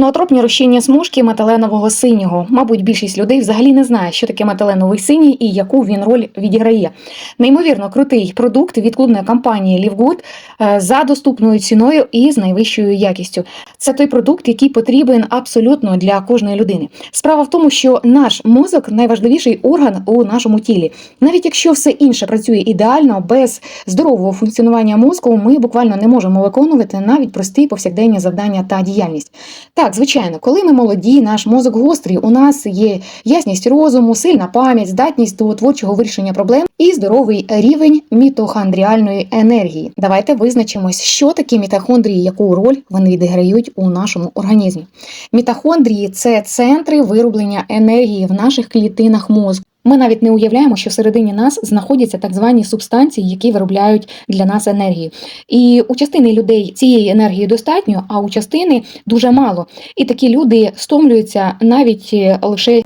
Ноотропні розчинні смужки металенового синього. Мабуть, більшість людей взагалі не знає, що таке металеновий синій і яку він роль відіграє. Неймовірно крутий продукт від клубної компанії Livgood е, за доступною ціною і з найвищою якістю. Це той продукт, який потрібен абсолютно для кожної людини. Справа в тому, що наш мозок найважливіший орган у нашому тілі. Навіть якщо все інше працює ідеально, без здорового функціонування мозку, ми буквально не можемо виконувати навіть прості повсякденні завдання та діяльність. Так, звичайно, коли ми молоді, наш мозок гострий, у нас є ясність розуму, сильна пам'ять, здатність до творчого вирішення проблем і здоровий рівень мітохондріальної енергії. Давайте визначимось, що таке мітохондрії, яку роль вони відіграють у нашому організмі. Мітохондрії це центри вироблення енергії в наших клітинах мозку. Ми навіть не уявляємо, що всередині нас знаходяться так звані субстанції, які виробляють для нас енергію. І у частини людей цієї енергії достатньо, а у частини дуже мало. І такі люди стомлюються навіть е, лише.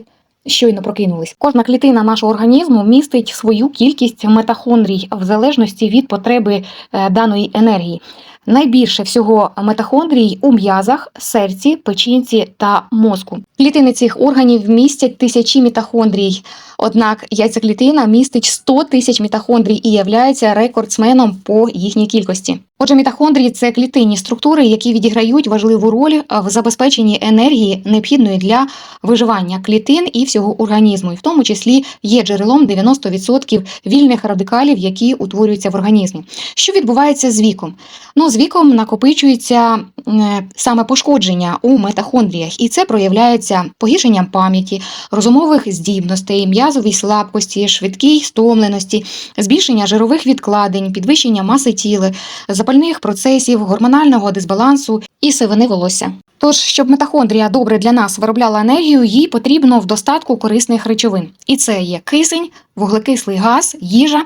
Щойно прокинулись. Кожна клітина нашого організму містить свою кількість метахондрій в залежності від потреби е, даної енергії. Найбільше всього метахондрій у м'язах, серці, печінці та мозку. Клітини цих органів містять тисячі мітохондрій. Однак яйцеклітина містить 100 тисяч мітохондрій і являється рекордсменом по їхній кількості. Отже, мітохондрії це клітинні структури, які відіграють важливу роль в забезпеченні енергії, необхідної для виживання клітин і всього організму, і в тому числі є джерелом 90% вільних радикалів, які утворюються в організмі. Що відбувається з віком? Ну, з віком накопичується е, саме пошкодження у метахондріях, і це проявляється погіршенням пам'яті, розумових здібностей, м'язовій слабкості, швидкій стомленості, збільшення жирових відкладень, підвищення маси тіла, запальних процесів, гормонального дисбалансу і сивини волосся. Тож, щоб митохондрія добре для нас виробляла енергію, їй потрібно в достатку корисних речовин. І це є кисень, вуглекислий газ, їжа.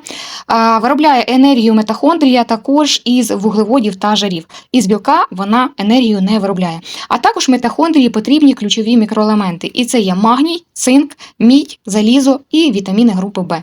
Виробляє енергію митохондрія також із вуглеводів та жирів. Із білка вона енергію не виробляє. А також митохондрії потрібні ключові мікроелементи. І це є магній, цинк, мідь, залізо і вітаміни групи В.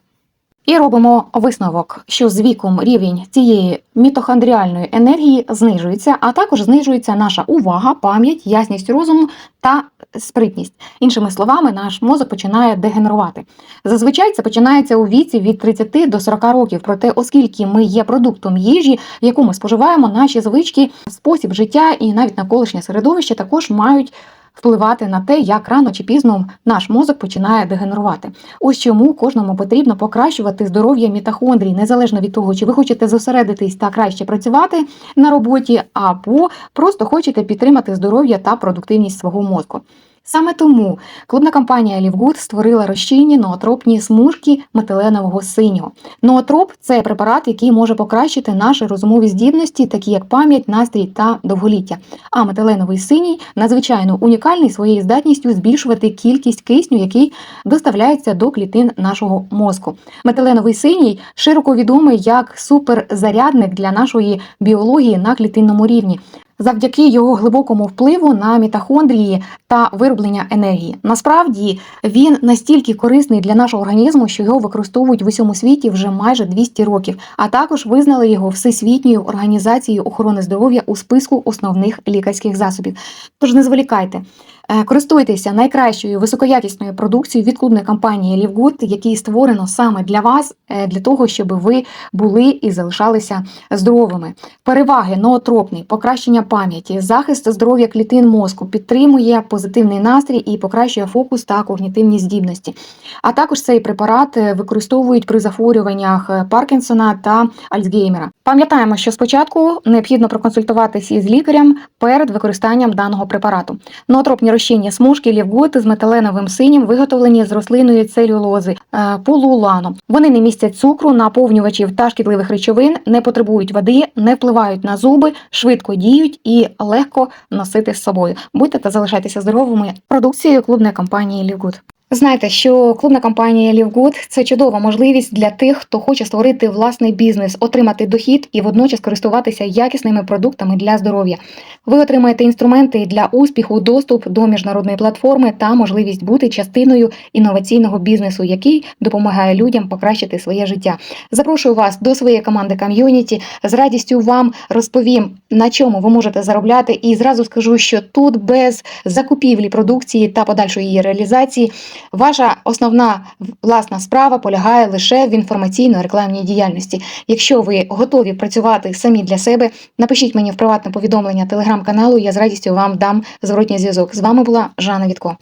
І робимо висновок, що з віком рівень цієї мітохондріальної енергії знижується, а також знижується наша увага, пам'ять, ясність розуму та спритність. Іншими словами, наш мозок починає дегенерувати. Зазвичай це починається у віці від 30 до 40 років. Проте, оскільки ми є продуктом їжі, яку ми споживаємо, наші звички, спосіб життя і навіть навколишнє середовище також мають впливати на те, як рано чи пізно наш мозок починає дегенерувати. Ось чому кожному потрібно покращувати здоров'я мітохондрій, незалежно від того, чи ви хочете зосередитись та краще працювати на роботі, або просто хочете підтримати здоров'я та продуктивність свого мозку. Саме тому клубна компанія Лівгуд створила розчинні ноотропні смужки метиленового синього. Ноотроп це препарат, який може покращити наші розумові здібності, такі як пам'ять, настрій та довголіття. А метиленовий синій надзвичайно унікальний своєю здатністю збільшувати кількість кисню, який доставляється до клітин нашого мозку. Метиленовий синій широко відомий як суперзарядник для нашої біології на клітинному рівні завдяки його глибокому впливу на мітохондрії та вироблення енергії. Насправді він настільки корисний для нашого організму, що його використовують в усьому світі вже майже 200 років, а також визнали його всесвітньою організацією охорони здоров'я у списку основних лікарських засобів. Тож не зволікайте. Е, Користуйтеся найкращою високоякісною продукцією від клубної компанії Livgood, який створено саме для вас, е, для того, щоб ви були і залишалися здоровими. Переваги ноотропний, покращення пам'яті, захист здоров'я клітин мозку, підтримує позитивний настрій і покращує фокус та когнітивні здібності. А також цей препарат е, використовують при захворюваннях е, Паркінсона та Альцгеймера. Пам'ятаємо, що спочатку необхідно проконсультуватися із лікарем перед використанням даного препарату. Ноотропні розчинні смужки лівгути з метиленовим синім виготовлені з рослинної целюлози е, полуулану. Вони не містять цукру, наповнювачів та шкідливих речовин, не потребують води, не впливають на зуби, швидко діють і легко носити з собою. Будьте та залишайтеся здоровими продукцією клубної компанії Лівгуд. Знаєте, що клубна компанія Лівгуд це чудова можливість для тих, хто хоче створити власний бізнес, отримати дохід і водночас користуватися якісними продуктами для здоров'я. Ви отримаєте інструменти для успіху, доступ до міжнародної платформи та можливість бути частиною інноваційного бізнесу, який допомагає людям покращити своє життя. Запрошую вас до своєї команди ком'юніті. З радістю вам розповім, на чому ви можете заробляти, і зразу скажу, що тут без закупівлі продукції та подальшої її реалізації. Ваша основна власна справа полягає лише в інформаційно-рекламній діяльності. Якщо ви готові працювати самі для себе, напишіть мені в приватне повідомлення телеграм-каналу. Я з радістю вам дам зворотній зв'язок. З вами була Жанна Вітко.